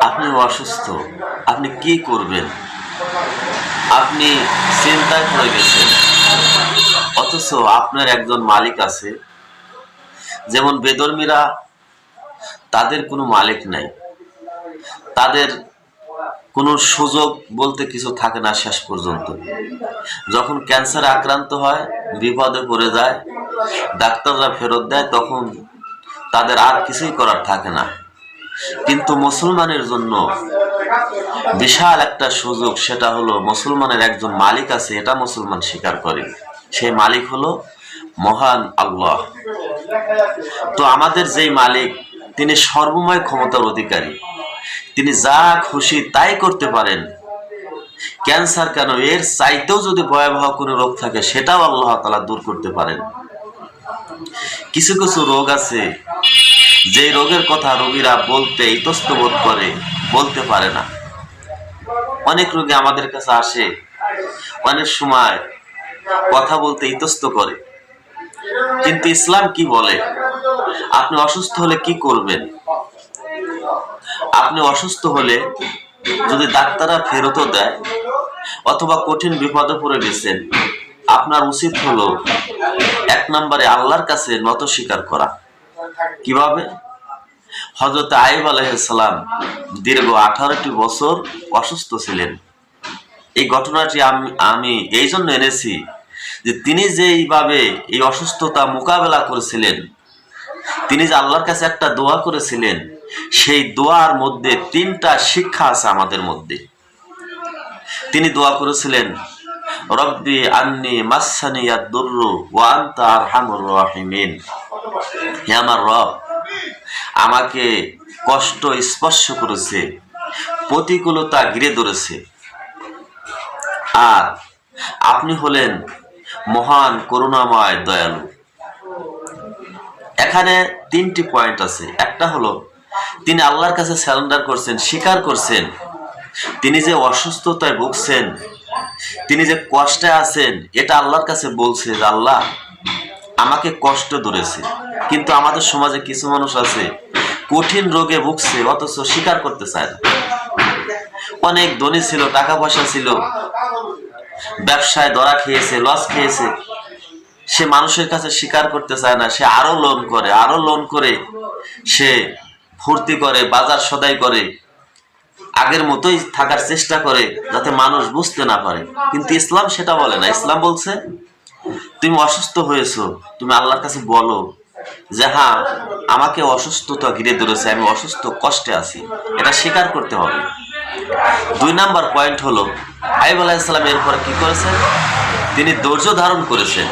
আপনি অসুস্থ, আপনি কি করবেন? আপনি চিন্তায় পড়ে গেছেন। অথচ আপনার একজন মালিক আছে। যেমন বেদর্মীরা, তাদের কোনো মালিক নাই। তাদের কোনো সুযোগ বলতে কিছু থাকে না শেষ পর্যন্ত। যখন ক্যান্সারে আক্রান্ত হয়, বিপদে পড়ে যায়, ডাক্তাররা ফেরত দেয়, তখন তাদের আর কিছুই করার থাকে না। কিন্তু মুসলমানের জন্য বিশাল একটা সুযোগ সেটা হলো মুসলমানের একজন মালিক আছে, এটা মুসলমান স্বীকার করে। সেই মালিক হলো মহান আল্লাহ। তো আমাদের যেই মালিক, তিনি সর্বময় ক্ষমতার অধিকারী। তিনি যা খুশি তাই করতে পারেন। ক্যান্সার কেন? এর চাইতেও যদি ভয়াবহ কোনো রোগ থাকে, সেটাও আল্লাহ তালা দূর করতে পারেন। কিছু কিছু রোগ আছে যে রোগের কথা রোগীরা বলতে ইতস্ত বোধ করে, বলতে পারে না। অনেক রোগী আমাদের কাছে আসে, অনেক সময় কথা বলতে ইতস্ত করে। কিন্তু ইসলাম কি বলে? আপনি অসুস্থ হলে কি করবেন? আপনি অসুস্থ হলে যদি ডাক্তাররা ফেরতও দেয়, অথবা কঠিন বিপদে পড়ে গেছেন, আপনার উচিত হলো এক নম্বরে আল্লাহর কাছে নত স্বীকার করা। কীভাবে? হজরত আইব আলহাম দীর্ঘ আঠারোটি বছর অসুস্থ ছিলেন। এই ঘটনাটি আমি আমি এই জন্য এনেছি যে তিনি যেইভাবে এই অসুস্থতা মোকাবেলা করেছিলেন, তিনি যে আল্লাহর কাছে একটা দোয়া করেছিলেন, সেই দোয়ার মধ্যে তিনটা শিক্ষা আছে আমাদের মধ্যে। তিনি দোয়া করেছিলেন রব্বি আন্নি মাসানি দুর্রু ওয়া আনতা আরহামুর রাহিমিন। হে আমার রব, আমাকে কষ্ট স্পর্শ করেছে, প্রতিকূলতা ঘিরে ধরেছে। আর আপনি হলেন মহান করুণাময় দয়ালু। এখানে তিনটি পয়েন্ট আছে। একটা হলো, তিনি আল্লাহর কাছে স্যারেন্ডার করছেন, স্বীকার করছেন। তিনি যে অসুস্থতায় ভুগছেন তিনি যে কষ্টে আছেন, এটা আল্লাহর কাছে বলছে যে, আল্লাহ, আমাকে কষ্ট ধরেছে, কিন্তু আমাদের সমাজে কিছু মানুষ আছে, কঠিন রোগে ভুগছে, অথচ স্বীকার করতে চায় না। অনেক ধনী ছিল টাকা পয়সা ছিল, ব্যবসায় ধরা খেয়েছে লস খেয়েছে। সে মানুষের কাছে স্বীকার করতে চায় না, সে আরও লোন করে, আরও লোন করে, সে ফুর্তি করে, বাজার সদাই করে আগের মতোই থাকার চেষ্টা করে যাতে মানুষ বুঝতে না পারে। কিন্তু ইসলাম সেটা বলে না। ইসলাম বলছে, তুমি অসুস্থ হয়েছো, তুমি আল্লাহর কাছে বলো যে হ্যাঁ আমাকে অসুস্থতা ঘিরে ধরেছে, আমি অসুস্থ কষ্টে আছি। এটা স্বীকার করতে হবে। দুই নাম্বার পয়েন্ট হলো, আইব আলাহিসাল্লাম এরপরে কি করেছেন তিনি ধৈর্য ধারণ করেছেন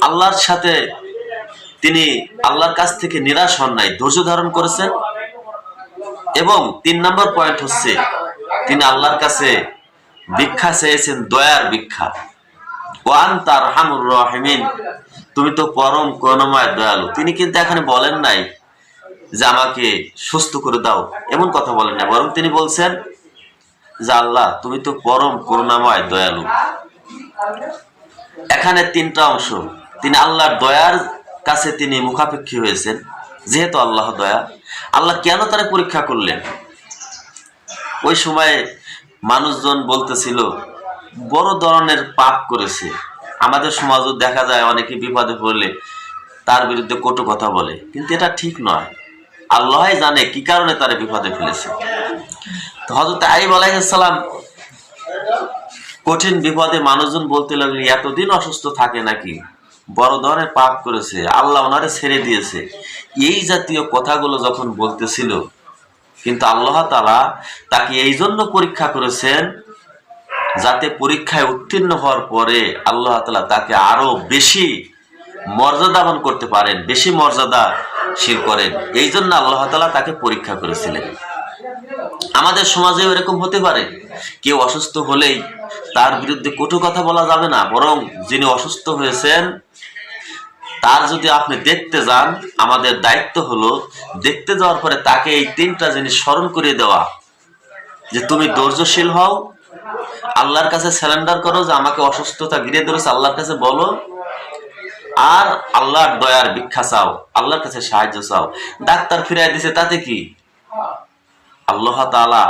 আল্লাহর সাথে তিনি আল্লাহর কাছ থেকে নিরাশ হন নাই, ধৈর্য ধারণ করেছেন। এবং তিন নম্বর পয়েন্ট হচ্ছে, তিনি আল্লাহর কাছে ভিক্ষা চেয়েছেন, দয়ার ভিক্ষা। ওয়ান তার হামুর রহিমিন, তুমি তো পরম করুণাময় দয়ালু। তিনি কিন্তু এখানে বলেন নাই যে আমাকে সুস্থ করে দাও, এমন কথা বলেন না বরং তিনি বলছেন যে আল্লাহ, তুমি তো পরম করুণাময় দয়ালু। এখানে তিনটা অংশ। তিনি আল্লাহর দয়ার কাছে তিনি মুখাপেক্ষী হয়েছেন, যেহেতু আল্লাহ দয়া। আল্লাহ কেন তারা পরীক্ষা করলেন? ওই সময়ে মানুষজন বলতেছিল, বড় ধরনের পাপ করেছে। আমাদের সমাজও দেখা যায় অনেকে বিপদে পড়লে তার বিরুদ্ধে কটু কথা বলে, কিন্তু এটা ঠিক নয়। আল্লাহ জানে কি কারণে তারা বিপদে ফেলেছে। হজরত আইব আলাইসালাম কঠিন বিপদে মানুষজন বলতে লাগলে এতদিন অসুস্থ থাকে নাকি? বড় ধরনের পাপ করেছে, আল্লাহ ওনারে ছেড়ে দিয়েছে। এই জাতীয় কথাগুলো যখন বলতেছিল, কিন্তু আল্লাহ তালা তাকে এই জন্য পরীক্ষা করেছেন যাতে পরীক্ষায় উত্তীর্ণ হওয়ার পরে আল্লাহ তালা তাকে আরও বেশি মর্যাদাবান করতে পারেন, বেশি মর্যাদা শীল করেন। এই জন্য আল্লাহ তালা তাকে পরীক্ষা করেছিলেন। আমাদের সমাজেও এরকম হতে পারে। কেউ অসুস্থ হলেই তার বিরুদ্ধে কটু কথা বলা যাবে না, বরং যিনি অসুস্থ হয়েছেন তার যদি আপনি দেখতে যান, আমাদের দায়িত্ব হলো দেখতে যাওয়ার পরে তাকে এই তিনটা জিনিস স্মরণ করিয়ে দেওয়া। যে তুমি ধৈর্যশীল হও, আল্লাহর কাছে স্যালেন্ডার করো যে আমাকে অসুস্থতা ঘিরে ধরেছে, আল্লাহর কাছে বলো। আর আল্লাহর দয়ার ভিক্ষা চাও, আল্লাহর কাছে সাহায্য চাও। ডাক্তার ফিরাই দিছে, তাতে কি? আল্লাহ তাআলা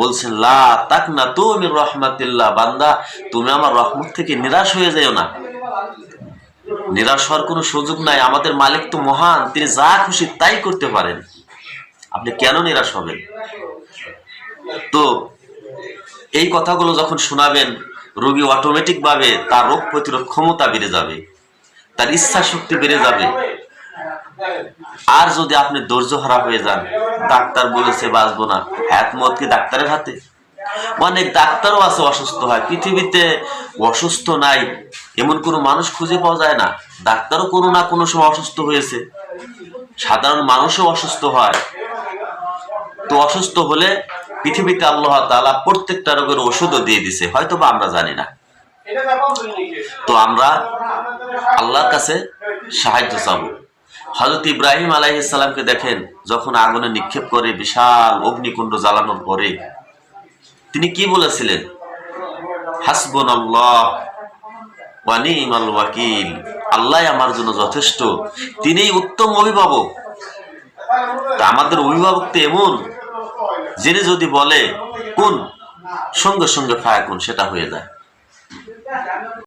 বলছেন, লা তাক না তুমি রহমাতিল্লাহ, বান্দা, তুমি আমার রহমত থেকে নিরাশ হয়ে যাও না। নিরাশ হওয়ার কোনো সুযোগ নাই। আমাদের মালিক তো মহান, তিনি যা খুশি তাই করতে পারেন। আপনি কেন নিরাশ হবেন? তো এই কথাগুলো যখন শোনাবেন, রোগী অটোমেটিক ভাবে তার রোগ প্রতিরোধ ক্ষমতা বেড়ে যাবে, তার ইচ্ছা শক্তি বেড়ে যাবে। আর যদি আপনি ধৈর্য হারা হয়ে যান, ডাক্তার বলেছে বাঁচবো না। হায়াত মত কি ডাক্তারের হাতে? অনেক ডাক্তারও আছে অসুস্থ হয়। পৃথিবীতে অসুস্থ নাই, এমন কোনো মানুষ খুঁজে পাওয়া যায় না। ডাক্তারও কোনো না কোনো সময় অসুস্থ হয়েছে। সাধারণ মানুষও অসুস্থ হয়। তো অসুস্থ হলে পৃথিবীতে আল্লাহ তাআলা প্রত্যেকটা রোগের ওষুধও দিয়ে দিছে হয়তো বা আমরা জানি না। তো আমরা আল্লাহর কাছে সাহায্য চাবো। হজরত ইব্রাহিম আলাইহিসসালামকে দেখেন, যখন আগুনে নিক্ষেপ করে বিশাল অগ্নিকুণ্ড জ্বালানোর পরে। তিনি কি বলেছিলেন? হাসবন আল্লাহ ওয়ানিমাল ওয়াকিল। আল্লাহ আমার জন্য যথেষ্ট। তিনি উত্তম অভিভাবক। তা আমাদের অভিভাবক তো এমন, যিনি যদি বলে, কোন? সঙ্গে সঙ্গে ফায়াকুন, সেটা হয়ে যায়।